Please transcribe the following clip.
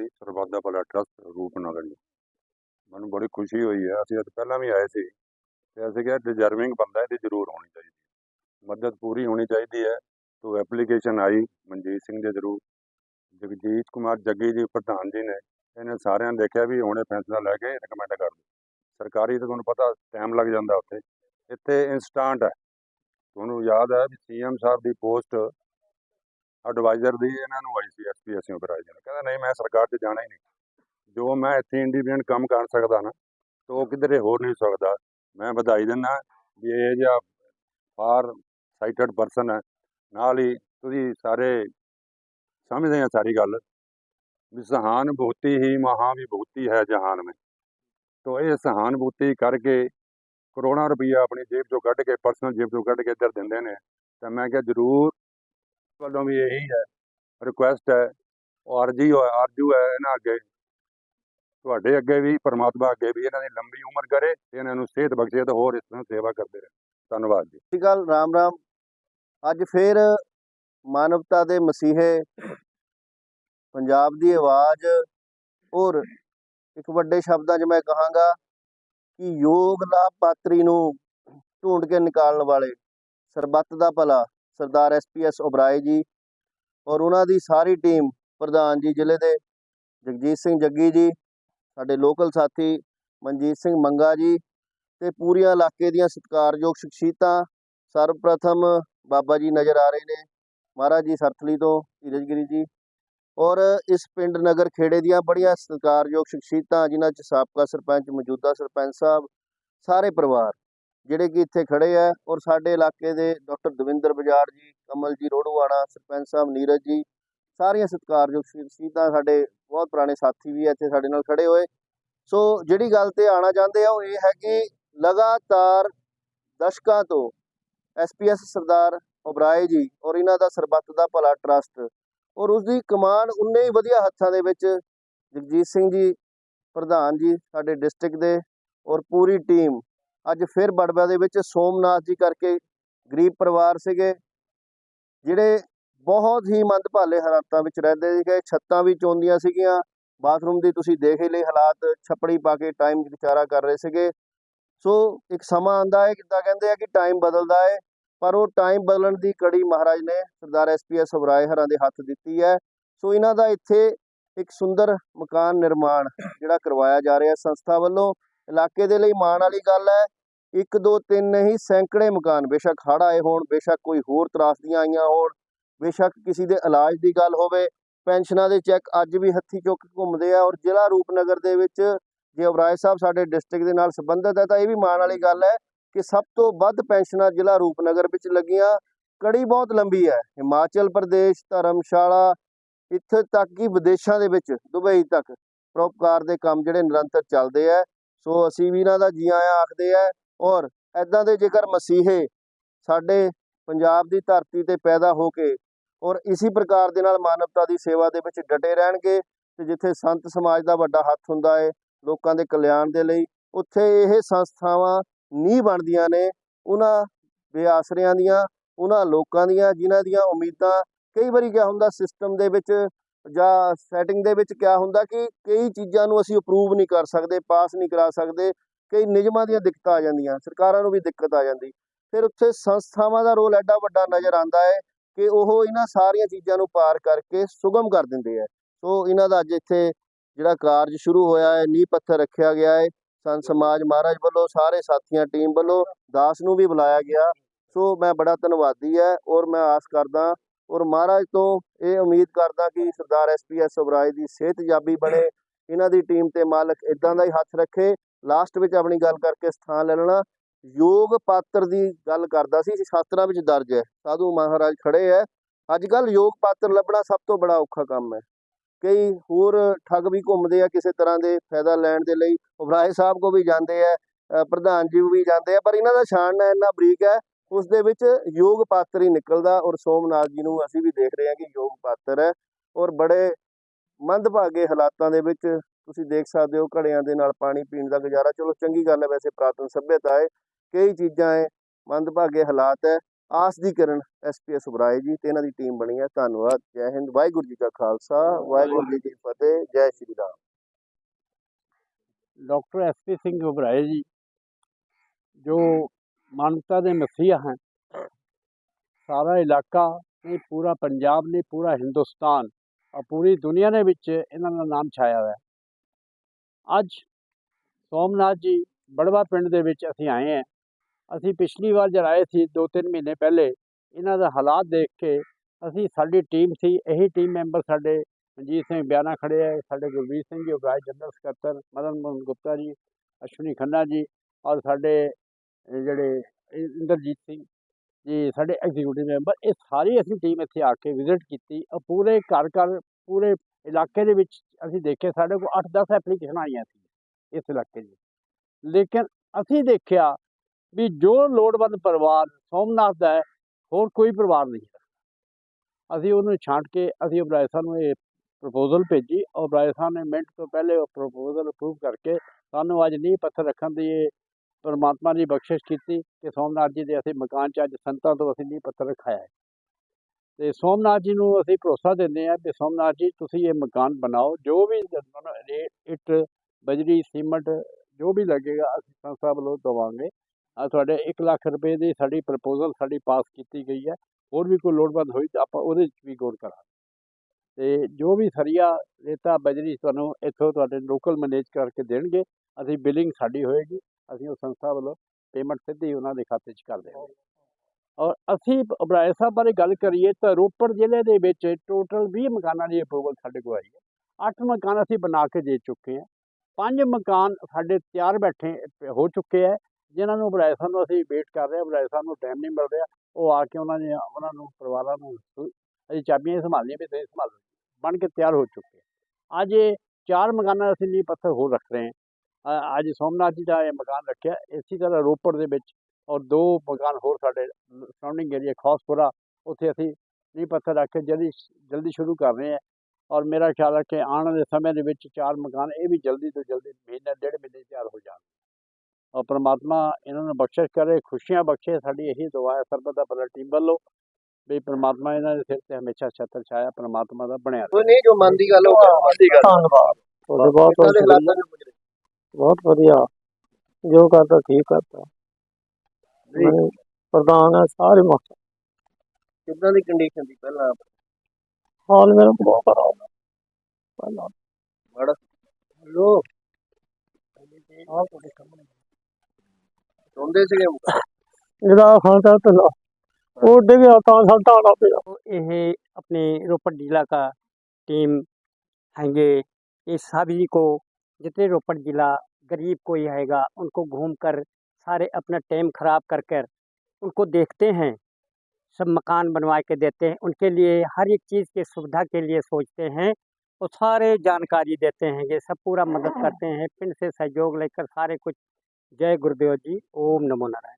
ਸ਼੍ਰੀ ਸਰਬੱਤ ਦਾ ਭਲਾ ਟਰਸਟ ਰੂਪਨਗਰ ਜੀ ਮੈਨੂੰ ਬੜੀ ਖੁਸ਼ੀ ਹੋਈ ਹੈ, ਅਸੀਂ ਅੱਜ ਪਹਿਲਾਂ ਵੀ ਆਏ ਸੀ ਤੇ ਅਸੀਂ ਕਿਹਾ ਡਿਜ਼ਰਵਿੰਗ ਬੰਦਾ ਇਹਦੀ ਜ਼ਰੂਰ ਹੋਣੀ ਚਾਹੀਦੀ ਹੈ। ਮਦਦ ਪੂਰੀ ਹੋਣੀ ਚਾਹੀਦੀ ਹੈ। ਤੋ ਐਪਲੀਕੇਸ਼ਨ ਆਈ ਮਨਜੀਤ ਸਿੰਘ ਦੇ ਥਰੂ ਜਗਜੀਤ ਕੁਮਾਰ ਜੱਗੀ ਜੀ, ਪ੍ਰਧਾਨ ਜੀ ਨੇ ਇਹਨੇ ਸਾਰਿਆਂ ਨੇ ਦੇਖਿਆ ਵੀ ਹੁਣੇ ਫੈਸਲਾ ਲੈ ਕੇ ਰეკਮੈਂਡ ਕਰ ਦਿਓ ਸਰਕਾਰੀ ਤਾਂ ਤੁਹਾਨੂੰ ਪਤਾ ਟਾਈਮ ਲੱਗ ਜਾਂਦਾ ਉੱਥੇ। ਇੱਥੇ ਇਨਸਟੈਂਟ ਹੈ। ਤੁਹਾਨੂੰ ਯਾਦ ਹੈ ਵੀ ਸੀਐਮ ਸਾਹਿਬ ਦੀ ਪੋਸਟ ਐਡਵਾਈਜ਼ਰ ਦੀ ਇਹਨਾਂ ਨੂੰ ਆਈ ਸੀ ਐਸਪੀਐਸ ਉਪਰਾਜ ਜੀ ਕਹਿੰਦਾ, ਨਹੀਂ, ਮੈਂ ਸਰਕਾਰ 'ਚ ਜਾਣਾ ਹੀ ਨਹੀਂ। ਜੋ ਮੈਂ ਇੱਥੇ ਇੰਡੀਪੈਂਡੈਂਟ ਕੰਮ ਕਰ ਸਕਦਾ ਨਾ, ਤਾਂ ਉਹ ਕਿਧਰੇ ਹੋਰ ਨਹੀਂ ਸਕਦਾ। ਮੈਂ ਵਧਾਈ ਦਿੰਦਾ ਵੀ ਇਹ ਜਿਹਾ ਫਾਰ ਸਾਈਟਡ ਪਰਸਨ ਹੈ। ਨਾਲ ਹੀ ਤੁਸੀਂ ਸਾਰੇ ਸਮਝਦੇ ਆ ਸਾਰੀ ਗੱਲ ਵੀ ਸਹਾਨਭੂਤੀ ਹੀ ਮਹਾ ਵਿਭੂਤੀ ਹੈ ਜਹਾਨ ਵਿੱਚ। ਤੋ ਇਹ ਸਹਾਨਭੂਤੀ ਕਰਕੇ ਕਰੋੜਾਂ ਰੁਪਈਆ ਆਪਣੀ ਜੇਬ ਚੋਂ ਕੱਢ ਕੇ ਪਰਸਨਲ ਜੇਬ ਚੋਂ ਕੱਢ ਕੇ ਇੱਧਰ ਦਿੰਦੇ ਨੇ। ਤਾਂ ਮੈਂ ਕਿਹਾ, ਜ਼ਰੂਰ ਵੱਲੋਂ ਵੀ ਇਹੀ ਹੈ ਰਿਕੁਐਸਟ ਹੈ, ਉਹ ਆਰਜੂ ਹੈ ਇਹਨਾਂ ਅੱਗੇ। ਤੁਹਾਡੇ ਅੱਗੇ ਵੀ, ਪਰਮਾਤਮਾ ਅੱਗੇ ਵੀ ਇਹਨਾਂ ਦੀ ਲੰਬੀ ਉਮਰ ਕਰੇ ਤੇ ਇਹਨਾਂ ਨੂੰ ਸਿਹਤ ਬਖਸ਼ੇ ਤੇ ਹੋਰ ਇਸ ਤਰ੍ਹਾਂ ਸੇਵਾ ਕਰਦੇ ਰਹੇ। ਧੰਨਵਾਦ ਜੀ। ਸਤਿ ਸ਼੍ਰੀ ਰਾਮ ਰਾਮ। ਅੱਜ ਫੇਰ ਮਾਨਵਤਾ ਦੇ ਮਸੀਹੇ ਪੰਜਾਬ ਦੀ ਆਵਾਜ਼ ਔਰ ਇੱਕ ਵੱਡੇ ਸ਼ਬਦਾਂ 'ਚ ਮੈਂ ਕਹਾਂਗਾ ਕਿ ਯੋਗ ਲਾਭ ਪਾਤਰੀ ਨੂੰ ਢੂੰਡ ਕੇ ਨਿਕਾਲਣ ਵਾਲੇ ਸਰਬੱਤ ਦਾ ਭਲਾ। ਸਰਦਾਰ ਐਸਪੀਐਸ ਓਬਰਾਏ ਜੀ ਔਰ ਉਹਨਾਂ ਦੀ ਸਾਰੀ ਟੀਮ ਪ੍ਰਧਾਨ ਜੀ, ਜ਼ਿਲ੍ਹੇ ਦੇ ਜਗਜੀਤ ਸਿੰਘ ਜੱਗੀ ਜੀ, ਸਾਡੇ ਲੋਕਲ ਸਾਥੀ ਮਨਜੀਤ ਸਿੰਘ ਮੰਗਾ ਜੀ ਤੇ ਪੂਰੀਆਂ ਇਲਾਕੇ ਦੀਆਂ ਸਤਿਕਾਰਯੋਗ ਸ਼ਖਸੀਅਤਾਂ ਸਰਵਪ੍ਰਥਮ ਬਾਬਾ ਜੀ ਨਜ਼ਰ ਆ ਰਹੇ ਨੇ, ਮਹਾਰਾਜ ਜੀ ਸਰਥਲੀ ਤੋਂ, ਧੀਰਜਗਿਰੀ ਜੀ ਔਰ ਇਸ ਪਿੰਡ ਨਗਰ ਖੇੜੇ ਦੀਆਂ ਬੜੀਆਂ ਸਤਿਕਾਰਯੋਗ ਸ਼ਖਸੀਅਤਾਂ, ਜਿਨ੍ਹਾਂ 'ਚ ਸਾਬਕਾ ਸਰਪੰਚ, ਮੌਜੂਦਾ ਸਰਪੰਚ ਸਾਹਿਬ, ਸਾਰੇ ਪਰਿਵਾਰ ਜਿਹੜੇ ਕਿ ਇੱਥੇ ਖੜੇ ਆ ਔਰ ਸਾਡੇ ਇਲਾਕੇ ਦੇ ਡਾਕਟਰ ਦਵਿੰਦਰ ਬਜਾੜ ਜੀ, ਕਮਲ ਜੀ ਰੋੜੂਆਣਾ ਸਰਪੰਚ ਸਾਹਿਬ ਨੀਰਜ ਜੀ, ਸਾਰੀਆਂ ਸਤਿਕਾਰਯੋਗ ਸ਼ਖਸੀਅਤਾਂ ਸਾਡੇ ਬਹੁਤ ਪੁਰਾਣੇ ਸਾਥੀ ਵੀ ਆ ਇੱਥੇ ਸਾਡੇ ਨਾਲ ਖੜੇ ਹੋਏ। ਸੋ ਜਿਹੜੀ ਗੱਲ ਤੇ ਆਣਾ ਚਾਹੁੰਦੇ ਆ ਉਹ ਇਹ ਹੈ ਕਿ ਲਗਾਤਾਰ ਦਸ਼ਕਾਂ ਤੋਂ ਐਸਪੀਐਸ ਸਰਦਾਰ ਓਬਰਾਏ ਜੀ ਔਰ ਇਹਨਾਂ ਦਾ ਸਰਬੱਤ ਦਾ ਭਲਾ ਟਰਸਟ ਔਰ ਉਸ ਦੀ ਕਮਾਨ ਉਨੇ ਹੀ ਵਧੀਆ ਹੱਥਾਂ ਦੇ ਵਿੱਚ ਜਗਜੀਤ ਸਿੰਘ ਜੀ, ਪ੍ਰਧਾਨ ਜੀ ਸਾਡੇ ਡਿਸਟ੍ਰਿਕਟ ਦੇ ਔਰ ਪੂਰੀ ਟੀਮ ਅੱਜ ਫਿਰ ਬੜਬਾ ਦੇ ਵਿੱਚ ਸੋਮਨਾਥ ਜੀ ਕਰਕੇ ਗਰੀਬ ਪਰਿਵਾਰ ਸੀਗੇ, ਜਿਹੜੇ ਬਹੁਤ ਹੀ ਮੰਦਭਾਲੇ ਹਾਲਾਤਾਂ ਵਿੱਚ ਰਹਿੰਦੇ ਸੀਗੇ, ਛੱਤਾਂ ਵੀ ਚੋਂਦੀਆਂ ਸੀਗੀਆਂ, ਬਾਥਰੂਮ ਦੀ ਤੁਸੀਂ ਦੇਖ ਹੀ ਲਈ ਹਾਲਾਤ, ਛੱਪੜੀ ਪਾ ਕੇ ਟਾਈਮ ਵਿਚਾਰਾ ਕਰ ਰਹੇ ਸੀਗੇ। ਸੋ ਇੱਕ ਸਮਾਂ ਆਂਦਾ ਹੈ ਕਿੱਦਾਂ ਕਹਿੰਦੇ ਆ ਕਿ ਟਾਈਮ ਬਦਲਦਾ ਹੈ, ਪਰ ਉਹ ਟਾਈਮ ਬਦਲਣ ਦੀ ਕੜੀ ਮਹਾਰਾਜ ਨੇ ਸਰਦਾਰ ਐਸਪੀਐਸ ਹਰਾਏ ਹਰਾਂ ਦੇ ਹੱਥ ਦਿੱਤੀ ਹੈ। ਸੋ ਇਹਨਾਂ ਦਾ ਇੱਥੇ ਇੱਕ ਸੁੰਦਰ ਮਕਾਨ ਨਿਰਮਾਣ ਜਿਹੜਾ ਕਰਵਾਇਆ ਜਾ ਰਿਹਾ ਸੰਸਥਾ ਵੱਲੋਂ। ਇਲਾਕੇ ਦੇ ਲਈ ਮਾਣ ਵਾਲੀ ਗੱਲ ਹੈ। ਇੱਕ, ਦੋ, ਤਿੰਨ ਨਹੀਂ, ਸੈਂਕੜੇ ਮਕਾਨ। ਬੇਸ਼ੱਕ ਹੜ੍ਹ ਆਏ ਹੋਣ, ਬੇਸ਼ੱਕ ਕੋਈ ਹੋਰ ਤਰਾਸਦੀਆਂ ਆਈਆਂ ਹੋਣ, ਬੇਸ਼ੱਕ ਕਿਸੇ ਦੇ ਇਲਾਜ ਦੀ ਗੱਲ ਹੋਵੇ। ਪੈਨਸ਼ਨਾਂ ਦੇ ਚੈੱਕ ਅੱਜ ਵੀ ਹੱਥੀ ਚੁੱਕ ਕੇ ਘੁੰਮਦੇ ਆ ਔਰ ਜ਼ਿਲ੍ਹਾ ਰੂਪਨਗਰ ਦੇ ਵਿੱਚ ਜੇ ਅਬਰਾਏ ਸਾਹਿਬ ਸਾਡੇ ਡਿਸਟ੍ਰਿਕਟ ਦੇ ਨਾਲ ਸੰਬੰਧਿਤ ਹੈ ਤਾਂ ਇਹ ਵੀ ਮਾਣ ਵਾਲੀ ਗੱਲ ਹੈ ਕਿ ਸਭ ਤੋਂ ਵੱਧ ਪੈਨਸ਼ਨਾਂ ਜ਼ਿਲ੍ਹਾ ਰੂਪਨਗਰ ਵਿੱਚ ਲੱਗੀਆਂ। ਕੜੀ ਬਹੁਤ ਲੰਬੀ ਹੈ। ਹਿਮਾਚਲ ਪ੍ਰਦੇਸ਼, ਧਰਮਸ਼ਾਲਾ, ਇੱਥੇ ਤੱਕ ਕਿ ਵਿਦੇਸ਼ਾਂ ਦੇ ਵਿੱਚ, ਦੁਬਈ ਤੱਕ। ਪਰੋਪਕਾਰ ਦੇ ਕੰਮ ਜਿਹੜੇ ਨਿਰੰਤਰ ਚੱਲਦੇ ਆ। ਸੋ ਅਸੀਂ ਵੀ ਇਹਨਾਂ ਦਾ ਜੀ ਆਇਆਂ ਆਖਦੇ ਆ ਔਰ ਐਦਾਂ ਦੇ ਜੇਕਰ ਮਸੀਹੇ ਸਾਡੇ ਪੰਜਾਬ ਦੀ ਧਰਤੀ ਤੇ ਪੈਦਾ ਹੋ ਕੇ ਔਰ ਇਸੇ ਪ੍ਰਕਾਰ ਦੇ ਨਾਲ ਮਾਨਵਤਾ ਦੀ ਸੇਵਾ ਦੇ ਵਿੱਚ ਡਟੇ ਰਹਿਣਗੇ ਤੇ ਜਿੱਥੇ ਸੰਤ ਸਮਾਜ ਦਾ ਵੱਡਾ ਹੱਥ ਹੁੰਦਾ ਹੈ ਲੋਕਾਂ ਦੇ ਕਲਿਆਣ ਦੇ ਲਈ, ਉੱਥੇ ਇਹ ਸੰਸਥਾਵਾਂ ਨੀਂਹ ਬਣਦੀਆਂ ਨੇ, ਉਹਨਾਂ ਬੇਆਸਰਿਆਂ ਦੀਆਂ, ਉਹਨਾਂ ਲੋਕਾਂ ਦੀਆਂ, ਜਿਨ੍ਹਾਂ ਦੀਆਂ ਉਮੀਦਾਂ ਕਈ ਵਾਰੀ ਕਿਹਾ ਹੁੰਦਾ ਸਿਸਟਮ ਦੇ ਵਿੱਚ ਜਾਂ ਸੈਟਿੰਗ ਦੇ ਵਿੱਚ ਕਿਆ ਹੁੰਦਾ ਕਿ ਕਈ ਚੀਜ਼ਾਂ ਨੂੰ ਅਸੀਂ ਅਪਰੂਵ ਨਹੀਂ ਕਰ ਸਕਦੇ ਪਾਸ ਨਹੀਂ ਕਰਾ ਸਕਦੇ, ਕਈ ਨਿਯਮਾਂ ਦੀਆਂ ਦਿੱਕਤਾਂ ਆ ਜਾਂਦੀਆਂ, ਸਰਕਾਰਾਂ ਨੂੰ ਵੀ ਦਿੱਕਤ ਆ ਜਾਂਦੀ। ਫਿਰ ਉੱਥੇ ਸੰਸਥਾਵਾਂ ਦਾ ਰੋਲ ਐਡਾ ਵੱਡਾ ਨਜ਼ਰ ਆਉਂਦਾ ਹੈ ਕਿ ਉਹ ਇਹਨਾਂ ਸਾਰੀਆਂ ਚੀਜ਼ਾਂ ਨੂੰ ਪਾਰ ਕਰਕੇ ਸੁਗਮ ਕਰ ਦਿੰਦੇ ਆ। ਸੋ ਇਹਨਾਂ ਦਾ ਅੱਜ ਇੱਥੇ ਜਿਹੜਾ ਕਾਰਜ ਸ਼ੁਰੂ ਹੋਇਆ ਹੈ, ਨੀਂਹ ਪੱਥਰ ਰੱਖਿਆ ਗਿਆ ਹੈ। ਸੰਤ ਸਮਾਜ ਮਹਾਰਾਜ ਵੱਲੋਂ, ਸਾਰੇ ਸਾਥੀਆਂ ਟੀਮ ਵੱਲੋਂ, ਦਾਸ ਨੂੰ ਵੀ ਬੁਲਾਇਆ ਗਿਆ। ਸੋ ਮੈਂ ਬੜਾ ਧੰਨਵਾਦੀ ਹੈ ਔਰ ਮੈਂ ਆਸ ਕਰਦਾ ਔਰ ਮਹਾਰਾਜ ਤੋਂ ਇਹ ਉਮੀਦ ਕਰਦਾ ਕਿ ਸਰਦਾਰ ਐਸਪੀਐਸ ਸਵਰਾਜ ਦੀ ਸਿਹਤਯਾਬੀ ਬਣੇ, ਇਹਨਾਂ ਦੀ ਟੀਮ ਤੇ ਮਾਲਕ ਇਦਾਂ ਦਾ ਹੀ ਹੱਥ ਰੱਖੇ, ਲਾਸਟ ਵਿੱਚ ਆਪਣੀ ਗੱਲ ਕਰਕੇ ਸਥਾਨ ਲੈ ਲੈਣਾ। ਯੋਗ ਪਾਤਰ ਦੀ ਗੱਲ ਕਰਦਾ ਸੀ, ਸ਼ਾਸਤਰਾਂ ਵਿੱਚ ਦਰਜ ਹੈ, ਸਾਧੂ ਮਹਾਰਾਜ ਖੜੇ ਹੈ। ਅੱਜ ਕੱਲ ਯੋਗ ਪਾਤਰ ਲੱਭਣਾ ਸਭ ਤੋਂ ਬੜਾ ਔਖਾ ਕੰਮ ਹੈ। ਕਈ ਹੋਰ ਠੱਗ ਵੀ ਘੁੰਮਦੇ ਆ, ਕਿਸੇ ਤਰ੍ਹਾਂ ਦੇ ਫਾਇਦਾ ਲੈਣ ਦੇ ਲਈ। ਉਬਰਾਏ ਸਾਹਿਬ ਕੋ ਵੀ ਜਾਂਦੇ ਆ ਪ੍ਰਧਾਨ ਜੀ ਵੀ ਜਾਂਦੇ ਆ, ਪਰ ਇਹਨਾਂ ਦਾ ਛਾਣਨਾ ਇੰਨਾ ਬਰੀਕ ਹੈ ਉਸ ਦੇ ਵਿੱਚ ਯੋਗ ਪਾਤਰ ਹੀ ਨਿਕਲਦਾ ਔਰ ਸੋਮਨਾਥ ਜੀ ਨੂੰ ਅਸੀਂ ਵੀ ਦੇਖ ਰਹੇ ਹਾਂ ਕਿ ਯੋਗ ਪਾਤਰ ਹੈ ਔਰ ਬੜੇ ਮੰਦਭਾਗੇ ਹਾਲਾਤਾਂ ਦੇ ਵਿੱਚ ਤੁਸੀਂ ਦੇਖ ਸਕਦੇ ਹੋ ਘੜਿਆਂ ਦੇ ਨਾਲ ਪਾਣੀ ਪੀਣ ਦਾ ਗੁਜ਼ਾਰਾ। ਚਲੋ ਚੰਗੀ ਗੱਲ ਹੈ ਵੈਸੇ ਪ੍ਰਾਤਨ ਸੱਭਿਅਤਾ ਹੈ, ਕਈ ਚੀਜ਼ਾਂ ਹੈ, ਮੰਦਭਾਗੇ ਹਾਲਾਤ ਹੈ। ਆਸ ਦੀ ਕਰਨ ਐਸਪੀਐਸ ਉਬਰਾਏ ਜੀ ਤੇ ਇਹਨਾਂ ਦੀ ਟੀਮ ਬਣੀ ਹੈ। ਧੰਨਵਾਦ, ਜੈ ਹਿੰਦ, ਵਾਹਿਗੁਰੂ ਜੀ ਕਾ ਖਾਲਸਾ, ਵਾਹਿਗੁਰੂ ਜੀ ਕੀ ਫਤਿਹ, ਜੈ ਸ਼੍ਰੀ ਰਾਮ। ਡਾਕਟਰ ਐਸਪੀ ਸਿੰਘ ਉਬਰਾਏ ਜੀ, ਜੋ मानवता के मसीहा हैं सारा इलाका नहीं पूरा पंजाब नहीं पूरा हिंदुस्तान और पूरी दुनिया ने विच इन्हां दा नाम छाया हुआ है ਅੱਜ ਸੋਮਨਾਥ ਜੀ ਬੜਵਾ ਪਿੰਡ ਦੇ ਵਿੱਚ ਅਸੀਂ ਆਏ ਹਾਂ ਅਸੀਂ ਪਿਛਲੀ ਵਾਰ ਜਦ ਆਏ ਸੀ 2-3 ਮਹੀਨੇ ਪਹਿਲੇ ਇਹਨਾਂ ਦਾ ਹਾਲਾਤ ਦੇਖ ਕੇ ਅਸੀਂ ਸਾਡੀ ਟੀਮ ਸੀ ਇਹੀ ਟੀਮ ਮੈਂਬਰ ਸਾਡੇ ਮਨਜੀਤ ਸਿੰਘ ਬਿਆਨਾ ਖੜੇ ਹੈ ਸਾਡੇ ਗੁਰਬੀਰ ਸਿੰਘ ਜੀ ਉਗਰਾਜ ਜਨਰਲ ਸਕੱਤਰ ਮਦਨ ਮੋਹਨ ਗੁਪਤਾ ਜੀ ਅਸ਼ਵਨੀ ਖੰਨਾ ਜੀ ਔਰ ਸਾਡੇ ਇਹ ਜਿਹੜੇ ਇੰਦਰਜੀਤ ਸਿੰਘ ਜੀ, ਸਾਡੇ ਐਗਜ਼ੀਕਿਊਟਿਵ ਮੈਂਬਰ ਇਹ ਸਾਰੀ ਅਸੀਂ ਟੀਮ ਇੱਥੇ ਆ ਕੇ ਵਿਜ਼ਿਟ ਕੀਤੀ। ਔਰ ਪੂਰੇ ਘਰ ਘਰ, ਪੂਰੇ ਇਲਾਕੇ ਦੇ ਵਿੱਚ ਅਸੀਂ ਦੇਖੇ ਸਾਡੇ ਕੋਲ 8-10 ਐਪਲੀਕੇਸ਼ਨ ਆਈਆਂ ਸੀ ਇਸ ਇਲਾਕੇ 'ਚ ਲੇਕਿਨ ਅਸੀਂ ਦੇਖਿਆ ਵੀ ਜੋ ਲੋੜਵੰਦ ਪਰਿਵਾਰ ਸੋਮਨਾਥ ਦਾ ਹੈ, ਹੋਰ ਕੋਈ ਪਰਿਵਾਰ ਨਹੀਂ ਹੈ। ਅਸੀਂ ਉਹਨੂੰ ਛਾਂਟ ਕੇ ਅਸੀਂ ਉਬਰਾਏ ਸਾਹਿਬ ਨੂੰ ਇਹ ਪ੍ਰਪੋਜ਼ਲ ਭੇਜੀ। ਔਰ ਉਬਰਾਏ ਸਾਹਿਬ ਨੇ ਮਿੰਟ ਤੋਂ ਪਹਿਲੇ ਉਹ ਪ੍ਰਪੋਜ਼ਲ ਅਪਰੂਵ ਕਰਕੇ ਸਾਨੂੰ ਅੱਜ ਨੀਂਹ ਪੱਥਰ ਰੱਖਣ ਦੀ ਇਹ ਪਰਮਾਤਮਾ ਦੀ ਬਖਸ਼ਿਸ਼ ਕੀਤੀ ਕਿ ਸੋਮਨਾਥ ਜੀ ਦੇ ਅਸੀਂ ਮਕਾਨ 'ਚ ਅੱਜ ਸੰਤਾਂ ਤੋਂ ਅਸੀਂ ਨੀਂਹ ਪੱਥਰ ਰਖਾਇਆ ਹੈ। ਤੇ ਸੋਮਨਾਥ ਜੀ ਨੂੰ ਅਸੀਂ ਭਰੋਸਾ ਦਿੰਦੇ ਹਾਂ ਕਿ ਸੋਮਨਾਥ ਜੀ, ਤੁਸੀਂ ਇਹ ਮਕਾਨ ਬਣਾਓ, ਜੋ ਵੀ ਤੁਹਾਨੂੰ ਇੱਟ, ਬਜਰੀ, ਸੀਮਟ, ਜੋ ਵੀ ਲੱਗੇਗਾ, ਅਸੀਂ ਸੰਸਥਾ ਵੱਲੋਂ ਦਵਾਂਗੇ। ਆ ਤੁਹਾਡੇ 1 ਲੱਖ ਰੁਪਏ ਦੀ ਸਾਡੀ ਪ੍ਰਪੋਜ਼ਲ ਸਾਡੀ ਪਾਸ ਕੀਤੀ ਗਈ ਹੈ। ਹੋਰ ਵੀ ਕੋਈ ਲੋੜਵੰਦ ਹੋਈ ਤਾਂ ਆਪਾਂ ਉਹਦੇ 'ਚ ਵੀ ਗੌਰ ਕਰਾਂਗੇ। ਤੇ ਜੋ ਵੀ ਸਰੀਆ, ਰੇਤਾ, ਬਜਰੀ ਤੁਹਾਨੂੰ ਇੱਥੋਂ ਤੁਹਾਡੇ ਲੋਕਲ ਮੈਨੇਜ ਕਰਕੇ ਦੇਣਗੇ। ਅਸੀਂ ਬਿਲਿੰਗ ਸਾਡੀ ਹੋਏਗੀ। ਅਸੀਂ ਉਹ ਸੰਸਥਾ ਵੱਲੋਂ ਪੇਮੈਂਟ ਸਿੱਧੀ ਉਹਨਾਂ ਦੇ ਖਾਤੇ 'ਚ ਕਰ ਦੇਵਾਂਗੇ ਔਰ ਅਸੀਂ ਅਬਰਾਏ ਸਾਹਿਬ ਬਾਰੇ ਗੱਲ ਕਰੀਏ ਤਾਂ ਰੋਪੜ ਜ਼ਿਲ੍ਹੇ ਦੇ ਵਿੱਚ ਟੋਟਲ 20 ਮਕਾਨਾਂ ਦੀ ਅਪਰੂਵਲ ਸਾਡੇ ਕੋਲ ਆਈ ਹੈ। 8 ਮਕਾਨ ਅਸੀਂ ਬਣਾ ਕੇ ਦੇ ਚੁੱਕੇ ਹਾਂ। ਪੰਜ ਮਕਾਨ ਸਾਡੇ ਤਿਆਰ ਬੈਠੇ ਹੋ ਚੁੱਕੇ ਹੈ। ਜਿਨ੍ਹਾਂ ਨੂੰ ਅਬਰਾਏ ਸਾਹਿਬ ਨੂੰ ਅਸੀਂ ਵੇਟ ਕਰ ਰਹੇ ਹਾਂ। ਅਬਰਾਏ ਸਾਹਿਬ ਨੂੰ ਟਾਈਮ ਨਹੀਂ ਮਿਲ ਰਿਹਾ। ਉਹ ਆ ਕੇ ਉਹਨਾਂ ਨੇ ਉਹਨਾਂ ਨੂੰ ਪਰਿਵਾਰਾਂ ਨੂੰ ਅਸੀਂ ਚਾਬੀਆਂ ਸੰਭਾਲੀਆਂ ਵੀ ਤੁਸੀਂ ਸੰਭਾਲ। ਬਣ ਕੇ ਤਿਆਰ ਹੋ ਚੁੱਕੇ ਅੱਜ ਇਹ ਚਾਰ ਮਕਾਨਾਂ ਅਸੀਂ ਨੀਂਹ ਪੱਥਰ ਹੋਰ ਰੱਖ ਰਹੇ ਹਾਂ। ਅੱਜ ਸੋਮਨਾਥ ਜੀ ਦਾ ਇਹ ਮਕਾਨ ਰੱਖਿਆ। ਇਸੇ ਤਰ੍ਹਾਂ ਰੋਪੜ ਦੇ ਵਿੱਚ ਔਰ ਦੋ ਮਕਾਨ ਹੋਰ ਸਾਡੇ ਸਰਾਊਂਡਿੰਗ ਏਰੀਆ ਖਾਸਪੁਰਾ ਉੱਥੇ ਅਸੀਂ ਨੀਂਹ ਪੱਥਰ ਰੱਖ ਕੇ ਜਲਦੀ ਜਲਦੀ ਸ਼ੁਰੂ ਕਰ ਰਹੇ ਹਾਂ। ਔਰ ਮੇਰਾ ਖਿਆਲ ਹੈ ਕਿ ਆਉਣ ਵਾਲੇ ਸਮੇਂ ਦੇ ਵਿੱਚ ਚਾਰ ਮਕਾਨ ਇਹ ਵੀ ਜਲਦੀ ਤੋਂ ਜਲਦੀ ਮਹੀਨਾ ਡੇਢ ਮਹੀਨੇ ਤਿਆਰ ਹੋ ਜਾਣ ਔਰ ਪ੍ਰਮਾਤਮਾ ਇਹਨਾਂ ਨੂੰ ਬਖਸ਼ਿਸ਼ ਕਰੇ ਖੁਸ਼ੀਆਂ ਬਖਸ਼ੇ। ਸਾਡੀ ਇਹੀ ਦੁਆ ਹੈ ਸਰਬਤ ਦਾ ਭਲਾ ਟੀਮ ਵੱਲੋਂ ਵੀ ਪ੍ਰਮਾਤਮਾ ਇਹਨਾਂ ਦੇ ਸਿਰ ਤੇ ਹਮੇਸ਼ਾ ਛਤਰ ਛਾਇਆ ਪ੍ਰਮਾਤਮਾ ਦਾ ਬਣਿਆ ਰਹੇ। ਕੋਈ ਨਹੀਂ ਜੋ ਮਨ ਦੀ ਗੱਲ ਉਹ ਦੀ ਗੱਲ ਧੰਨਵਾਦ। ਤੁਹਾਡੇ ਬਹੁਤ ਬਹੁਤ ਬਹੁਤ ਵਧੀਆ ਜੋ ਕਰਦਾ ਠੀਕ ਕਰਦਾ ਜੀ। ਮੈਂ ਪ੍ਰਧਾਨ ਹੈ ਸਾਰੇ ਮੌਕੇ ਕਿੱਦਾਂ ਦੀ ਕੰਡੀਸ਼ਨ ਸੀ ਪਹਿਲਾਂ ਹਾਲ ਮੇਰਾ ਬਹੁਤ ਖਰਾਬ ਹੈ ਪਹਿਲਾਂ ਬੜਾ ਲੋ ਰੋਂਦੇ ਸੀਗੇ ਇਹਦਾ ਖਾਂਦਾ ਤੇ ਲਾ ਉਹ ਡਿੱਗਿਆ ਤਾਂ ਸਾਡਾ ਆਣਾ ਪਿਆ तो ये अपने रोपड़ जिला का टीम हैंगे ये सभी को जितने रोपड़ जिला गरीब कोई आएगा उनको घूम कर सारे अपना टाइम खराब कर कर उनको देखते हैं सब मकान बनवा के देते हैं उनके लिए हर एक चीज़ की सुविधा के लिए सोचते हैं और सारे जानकारी देते हैं ये सब पूरा मदद करते हैं पिंड से सहयोग लेकर सारे कुछ। जय गुरुदेव जी ओम नमो नारायण।